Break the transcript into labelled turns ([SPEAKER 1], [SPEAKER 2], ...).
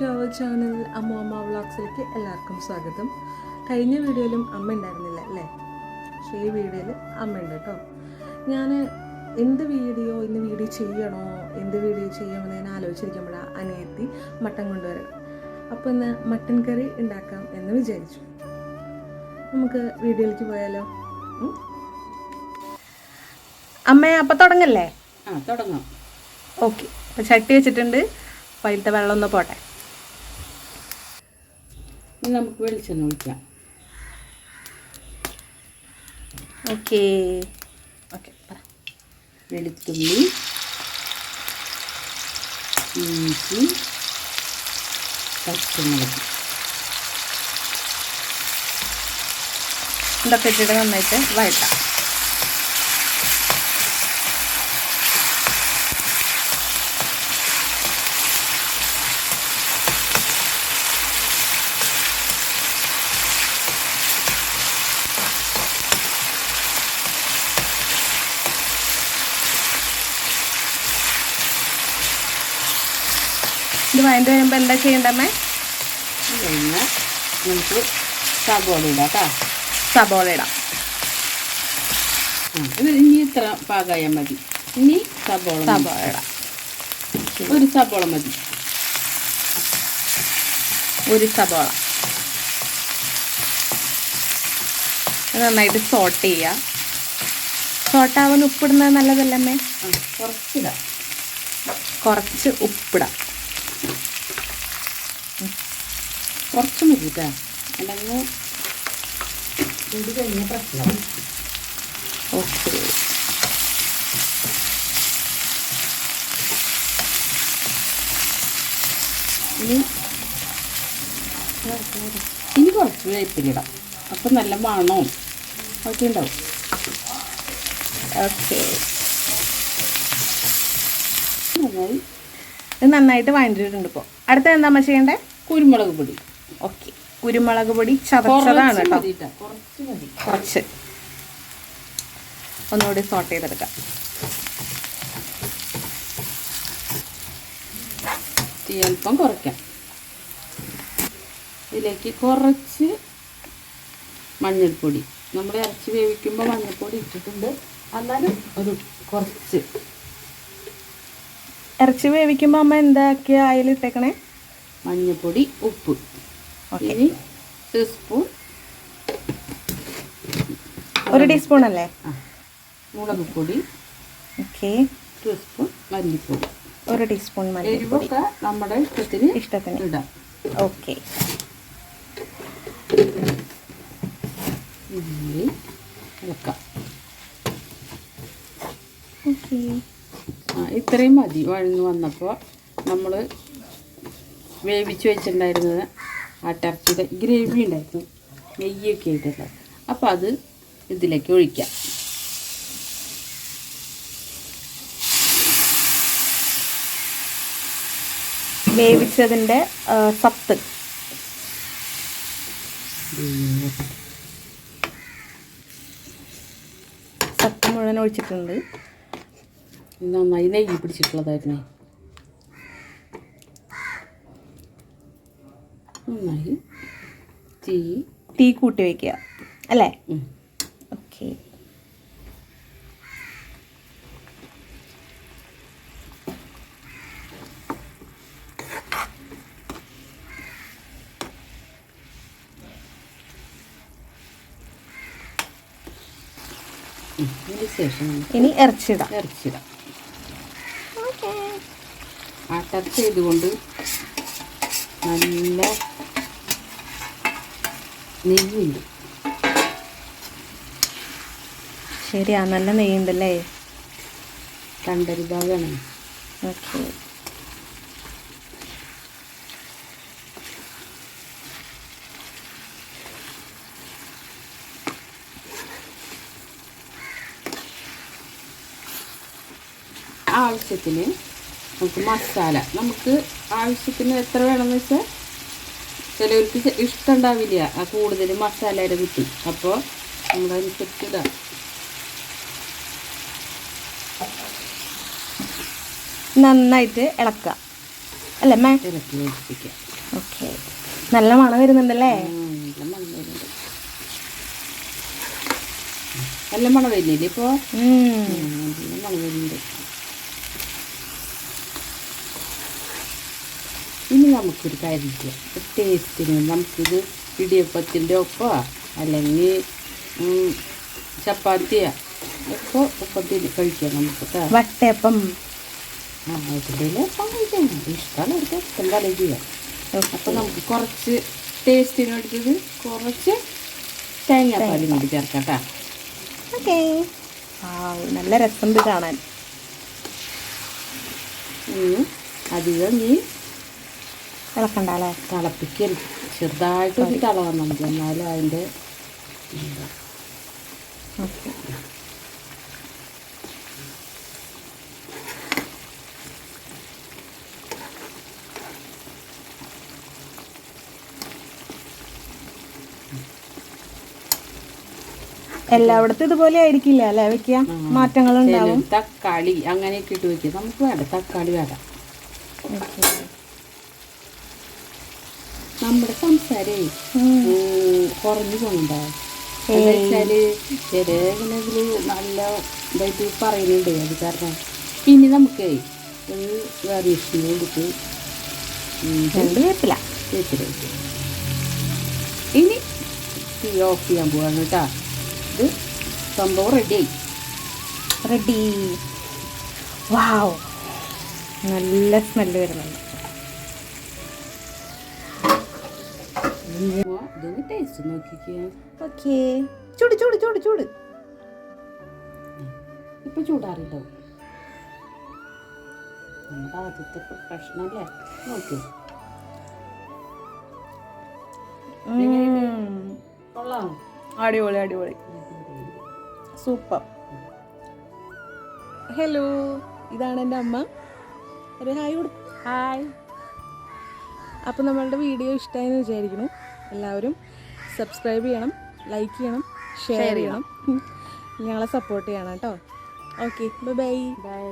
[SPEAKER 1] To our channel അമ്മ അമ്മ വ്ളോഗ്സിലേക്ക് എല്ലാവർക്കും സ്വാഗതം. കഴിഞ്ഞ വീഡിയോയിലും അമ്മ ഉണ്ടായിരുന്നില്ല അല്ലേ? പക്ഷേ ഈ വീഡിയോയിൽ അമ്മ ഉണ്ട് കേട്ടോ. ഞാൻ എന്ത് വീഡിയോ ഇന്ന് വീഡിയോ ചെയ്യണോ എന്ത് വീഡിയോ ചെയ്യണമെന്ന് ഞാൻ ആലോചിച്ചിരിക്കുമ്പോഴാണ് അനിയത്തി മട്ടൻ കൊണ്ടുവരണം അപ്പോൾ ഇന്ന് മട്ടൻ കറി ഉണ്ടാക്കാം എന്ന് വിചാരിച്ചു. നമുക്ക് വീഡിയോയിലേക്ക് പോയാലോ? അമ്മ അപ്പം തുടങ്ങല്ലേ?
[SPEAKER 2] ആ തുടങ്ങാം.
[SPEAKER 1] ഓക്കെ. അപ്പം ചട്ടി വെച്ചിട്ടുണ്ട്. വൈകിട്ട് വെള്ളം ഒന്ന് പോട്ടെ.
[SPEAKER 2] ഇനി നമുക്ക് വെളിച്ചെണ്ണ ഒഴിക്കാം.
[SPEAKER 1] ഓക്കെ. ഓക്കെ
[SPEAKER 2] വെളുത്തുള്ളി ഇഞ്ചി പച്ചമുളക്.
[SPEAKER 1] ഇതൊക്കെ ഇട്ടിട്ട് നന്നായിട്ട് വഴട്ടാം ഇത് വഴണ്ട് കഴിയുമ്പോൾ എന്താ ചെയ്യണ്ടമ്മേ?
[SPEAKER 2] നമുക്ക് സബോള ഇടാം കേട്ടോ.
[SPEAKER 1] സബോള ഇടാം.
[SPEAKER 2] ഇനി ഇത്ര പാകായാൽ മതി. ഇനി സബോള
[SPEAKER 1] സബോള ഇടാം.
[SPEAKER 2] ഒരു സബോള മതി.
[SPEAKER 1] ഒരു സബോള. നന്നായിട്ട് സോട്ട് ചെയ്യുക സോട്ടാവാൻ ഉപ്പിടുന്നത് നല്ലതല്ലമ്മേ
[SPEAKER 2] കുറച്ചിടാം.
[SPEAKER 1] കുറച്ച് ഉപ്പിടാം.
[SPEAKER 2] കുറച്ച് മതി കേട്ടോ അല്ലെങ്കിൽ ഇത് കഴിഞ്ഞ പ്രശ്നം.
[SPEAKER 1] ഓക്കെ.
[SPEAKER 2] ഇനി ഇനി കുറച്ച് വേപ്പിലിടാം അപ്പം നല്ല മണവും ഒക്കെ ഉണ്ടാവും.
[SPEAKER 1] ഓക്കെ.
[SPEAKER 2] നന്നായി.
[SPEAKER 1] ഇത് നന്നായിട്ട് വഴണ്ടിട്ടുണ്ട് ഇപ്പോൾ അടുത്ത എന്താ ചെയ്യണ്ടേ?
[SPEAKER 2] കുരുമുളക് പൊടി.
[SPEAKER 1] ഓക്കെ. കുരുമുളക് പൊടി ചതച്ചതാണ്
[SPEAKER 2] കുറച്ച്
[SPEAKER 1] കേട്ടോ ഒന്നുകൂടി സോട്ട് ചെയ്തെടുക്കാം.
[SPEAKER 2] തീ അല്പം കുറയ്ക്കാം. ഇതിലേക്ക് കുറച്ച് മഞ്ഞൾപ്പൊടി. നമ്മൾ ഇറച്ചി വേവിക്കുമ്പോൾ മഞ്ഞൾപ്പൊടി ഇട്ടിട്ടുണ്ട്. എന്നാലും ഒരു കുറച്ച്.
[SPEAKER 1] ഇറച്ചി വേവിക്കുമ്പോൾ അമ്മ എന്താക്കിയ അതിലിട്ടേക്കണേ
[SPEAKER 2] മഞ്ഞൾപ്പൊടി ഉപ്പ്.
[SPEAKER 1] ഓക്കെ.
[SPEAKER 2] ഇനി ടീസ്പൂൺ
[SPEAKER 1] ഒരു ടീസ്പൂൺ അല്ലേ
[SPEAKER 2] മുളക് പൊടി.
[SPEAKER 1] ഓക്കെ.
[SPEAKER 2] ടീസ്പൂൺ മല്ലിപ്പൊടി.
[SPEAKER 1] ഒരു ടീസ്പൂൺ മല്ലിപ്പൊടി.
[SPEAKER 2] നമ്മുടെ ഇഷ്ടത്തിന്
[SPEAKER 1] ഇഷ്ടത്തിന്.
[SPEAKER 2] ഇടാം.
[SPEAKER 1] ഓക്കെ.
[SPEAKER 2] ഇളക്കാം. ഇത്രയും മതി. വഴന്ന് വന്നപ്പോൾ നമ്മൾ വേവിച്ച് വെച്ചിട്ടുണ്ടായിരുന്നത് ആട്ടിറച്ചിയുടെ ഗ്രേവി ഉണ്ടായിരുന്നു. നെയ്യൊക്കെ ആയിട്ടുള്ളത് അപ്പോൾ അത് ഇതിലേക്ക് ഒഴിക്കാം.
[SPEAKER 1] വേവിച്ചതിന്റെ സത്ത്. സത്ത് മുഴുവൻ ഒഴിച്ചിട്ടുണ്ട്.
[SPEAKER 2] നന്നായി നെയ്യ് പിടിച്ചിട്ടുള്ളതായിരുന്നേ. നന്നായി. തീ.
[SPEAKER 1] തീ കൂട്ടി വെക്കുക. അല്ലേ. ഓക്കെ. ഇനി ഇറച്ചിടാം
[SPEAKER 2] ഇറച്ചിടാം ആ ടച്ച് ചെയ്തുകൊണ്ട് നല്ല നെയ്യുണ്ട്.
[SPEAKER 1] ശരിയാ നല്ല നെയ്യുണ്ടല്ലേ?
[SPEAKER 2] കണ്ടൊരു ഭാഗമാണ്
[SPEAKER 1] ഓക്കെ.
[SPEAKER 2] ആവശ്യത്തിന് നമുക്ക് മസാല. നമുക്ക് ആവശ്യത്തിന് എത്ര വേണമെന്ന് വെച്ചാൽ ചിലവർക്ക് ഇഷ്ടം ഉണ്ടാവില്ല ആ കൂടുതൽ മസാലയുടെ കിട്ടും അപ്പോൾ നമ്മളനുസരിച്ച് ഇതാ
[SPEAKER 1] നന്നായിട്ട് ഇളക്കുക. അല്ലേ മേ
[SPEAKER 2] ഇളക്കി യോജിപ്പിക്കാം.
[SPEAKER 1] ഓക്കെ. നല്ല മണം വരുന്നുണ്ടല്ലേ?
[SPEAKER 2] നല്ല മണം വരുന്നുണ്ട്. നല്ല മണം വരുന്നില്ലേ ഇപ്പോൾ നല്ല മണം വരുന്നുണ്ട്. ഇനി നമുക്കൊരു കാര്യം ചെയ്യാം. ഒരു ടേസ്റ്റിന് നമുക്കിത് ഇടിയപ്പത്തിന്റെ ഒപ്പ അല്ലെങ്കിൽ ചപ്പാത്തിയോ. ഒക്കെ ഒപ്പം തിരി- കഴിക്കാം നമുക്ക് ട്ടാ.
[SPEAKER 1] വട്ടയപ്പം.
[SPEAKER 2] ആ ഇതിന്റെ ഒപ്പം കഴിക്കാം ഇഷ്ടമാണ് അവർക്ക് ഇഷ്ടം പോലെ ചെയ്യാം. അപ്പം നമുക്ക് കുറച്ച് ടേസ്റ്റിന് വേണ്ടിയിട്ട് കുറച്ച് തേങ്ങാപ്പാലും കൂടി ചേർക്കാം കേട്ടോ
[SPEAKER 1] ഓക്കെ. നല്ല രസമുണ്ട് കാണാൻ.
[SPEAKER 2] അധികം നീ
[SPEAKER 1] ഇളക്കണ്ട അല്ലേ
[SPEAKER 2] തിളപ്പിക്കരുത്. ചെറുതായിട്ടൊരു തിള വന്നാൽ മതി. എന്നാലും അതിന്റെ
[SPEAKER 1] ഓക്കെ എല്ലായിടത്തും ഇതുപോലെ ആയിരിക്കില്ല? അല്ലേ വെക്കുക? മാറ്റങ്ങൾ ഉണ്ടാവും
[SPEAKER 2] തക്കാളി അങ്ങനെയൊക്കെ ഇട്ട് വെക്കുക. നമുക്ക് വേണ്ട. തക്കാളി വേണ്ട. നമ്മുടെ സംസാരേ. കുറഞ്ഞു കുറഞ്ഞു എന്താ വെച്ചാൽ ചില ഇങ്ങനെ ഇതിൽ നല്ല ഇതായിട്ട് പറയുന്നുണ്ട്. അത് കാരണം ഇനി നമുക്ക് ഒരു വേറിയേഷന് കൊടുത്ത്
[SPEAKER 1] രണ്ട് വേപ്പില
[SPEAKER 2] വെച്ചിട്ട് ഇനി തീ ഓഫ് ചെയ്യാൻ പോവാണ് കേട്ടോ ഇത് സംഭവം റെഡിയായി
[SPEAKER 1] റെഡി വാവ് നല്ല സ്മെല്ല് വരുന്നുണ്ട്.
[SPEAKER 2] ഇതൊന്ന് ടേസ്റ്റ് നോക്കിക്കേ.
[SPEAKER 1] ഓക്കെ. ചൂട് ചൂട് ചൂട് ചൂട്.
[SPEAKER 2] ഇപ്പൊ ചൂടാറിട്ടോ? നമ്മുടെ ആദ്യത്തെ പ്രശ്നമല്ലേ നോക്കി. കൊള്ളാം.
[SPEAKER 1] അടിപൊളി അടിപൊളി. സൂപ്പർ. ഹലോ ഇതാണ് എന്റെ അമ്മ. ഒരു ഹായ് കൊടു ഹായ്. അപ്പോൾ നമ്മളുടെ വീഡിയോ ഇഷ്ടമായെന്ന് വിചാരിക്കുന്നു. എല്ലാവരും സബ്സ്ക്രൈബ് ചെയ്യണം ലൈക്ക് ചെയ്യണം ഷെയർ ചെയ്യണം. ഞങ്ങളെ സപ്പോർട്ട് ചെയ്യണം കേട്ടോ. Okay bye
[SPEAKER 2] bye